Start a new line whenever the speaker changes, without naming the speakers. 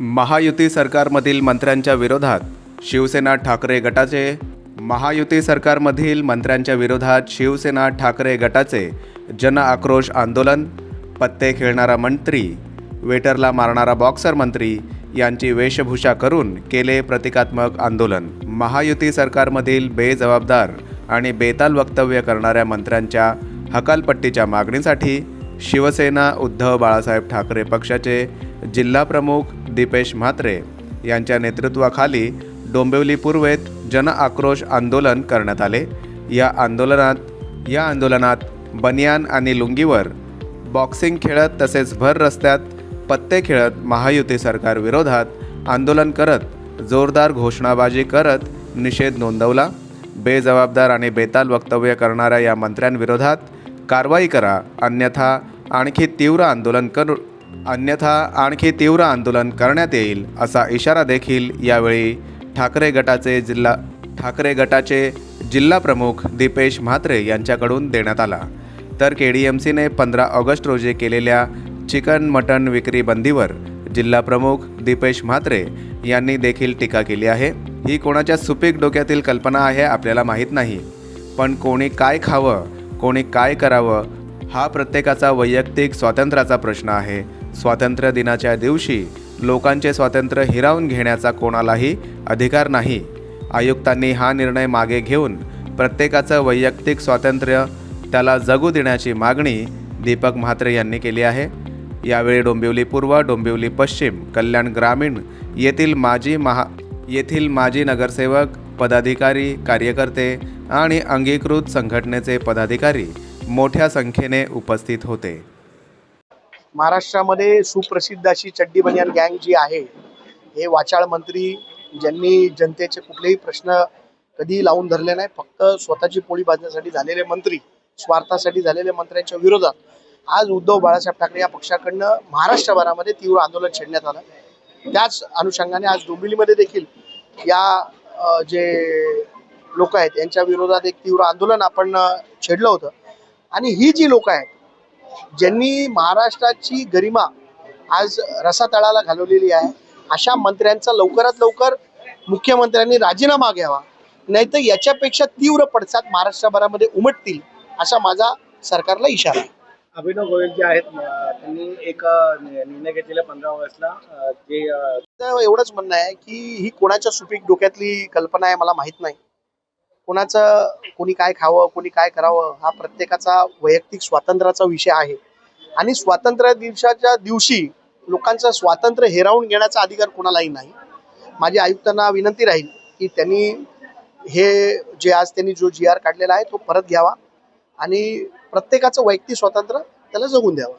महायुती सरकारमधील मंत्र्यांच्या विरोधात शिवसेना ठाकरे गटाचे महायुती सरकारमधील मंत्र्यांच्या विरोधात शिवसेना ठाकरे गटाचे जन आक्रोश आंदोलन पत्ते खेळणारा मंत्री वेटरला मारणारा बॉक्सर मंत्री यांची वेशभूषा करून केले प्रतिकात्मक आंदोलन. महायुती सरकारमधील बेजबाबदार आणि बेताल वक्तव्य करणाऱ्या मंत्र्यांच्या हकालपट्टीच्या मागणीसाठी शिवसेना उद्धव बाळासाहेब ठाकरे पक्षाचे जिल्हाप्रमुख दीपेश म्हात्रे यांच्या नेतृत्वाखाली डोंबिवली पूर्वेत जन आक्रोश आंदोलन करण्यात आले. या आंदोलनात या आंदोलनात बनियान आणि लुंगीवर बॉक्सिंग खेळत तसेच भर रस्त्यात पत्ते खेळत महायुती सरकार विरोधात आंदोलन करत जोरदार घोषणाबाजी करत निषेध नोंदवला. बेजबाबदार आणि बेताल वक्तव्य करणाऱ्या या मंत्र्यांविरोधात कारवाई करा अन्यथा आणखी तीव्र आंदोलन करू अन्यथा आणखी तीव्र आंदोलन करण्यात येईल असा इशारा देखील यावेळी ठाकरे गटाचे जिल्हा ठाकरे गटाचे जिल्हा प्रमुख दीपेश म्हात्रे यांच्याकडून देण्यात आला. तर के डी एम सीने पंधरा ऑगस्ट रोजी केलेल्या चिकन मटण विक्री बंदीवर जिल्हा प्रमुख दीपेश म्हात्रे यांनी देखील टीका केली आहे. ही कोणाच्या सुपीक डोक्यातील कल्पना आहे आपल्याला माहीत नाही. पण कोणी काय खावं कोणी काय करावं हा प्रत्येकाचा वैयक्तिक स्वातंत्र्याचा प्रश्न आहे. स्वातंत्र्य दिनाच्या दिवशी लोकांचे स्वातंत्र्य हिरावून घेण्याचा कोणालाही अधिकार नाही. आयुक्तांनी हा निर्णय मागे घेऊन प्रत्येकाचं वैयक्तिक स्वातंत्र्य त्याला जगू देण्याची मागणी दीपक म्हात्रे यांनी केली आहे. यावेळी डोंबिवली पूर्व डोंबिवली पश्चिम कल्याण ग्रामीण येथील माजी महा येथील माजी नगरसेवक पदाधिकारी कार्यकर्ते आणि अंगीकृत संघटनेचे पदाधिकारी मोठ्या संख्येने उपस्थित होते.
महाराष्ट्रामध्ये सुप्रसिद्ध अशी चड्डी बनियान गँग जी आहे हे वाचाळ मंत्री ज्यांनी जनतेचे कुठलेही प्रश्न कधी लावून धरले नाही फक्त स्वतःची पोळी बांधण्यासाठी झालेले मंत्री स्वार्थासाठी झालेल्या मंत्र्यांच्या विरोधात आज उद्धव बाळासाहेब ठाकरे या पक्षाकडनं महाराष्ट्रभरामध्ये तीव्र आंदोलन छेडण्यात आलं. त्याच अनुषंगाने आज डोंबिवलीमध्ये देखील या जे लोक आहेत यांच्या विरोधात एक तीव्र आंदोलन आपण छेडलं होतं. आणि ही जी लोक आहेत ज्यांनी महाराष्ट्राची गरिमा आज रसातळाला घालवलेली आहे अशा मंत्र्यांचा लवकरात लवकर मुख्यमंत्र्यांनी राजीनामा घ्यावा. नाहीतर याच्यापेक्षा तीव्र पडसाद महाराष्ट्रभरामध्ये उमटतील असा माझा सरकारला इशारा आहे.
अभिनव गोयल जे आहेत त्यांनी एक निर्णय घेतलेला पंधरा ऑगस्टला जे
एवढंच म्हणणं आहे की ही कोणाच्या सुपीक डोक्यातली कल्पना आहे मला माहीत नाही. कोणाचं कोणी काय खावं कोणी काय करावं हा प्रत्येकाचा वैयक्तिक स्वातंत्र्याचा विषय आहे. आणि स्वातंत्र्य दिवसाच्या दिवशी लोकांचं स्वातंत्र्य हिरावून घेण्याचा अधिकार कोणालाही नाही. माझी आयुक्तांना विनंती राहील की त्यांनी हे जे आज त्यांनी जो जी आर काढलेला आहे तो परत घ्यावा आणि प्रत्येकाचं वैयक्तिक स्वातंत्र्य त्याला जगून द्यावं.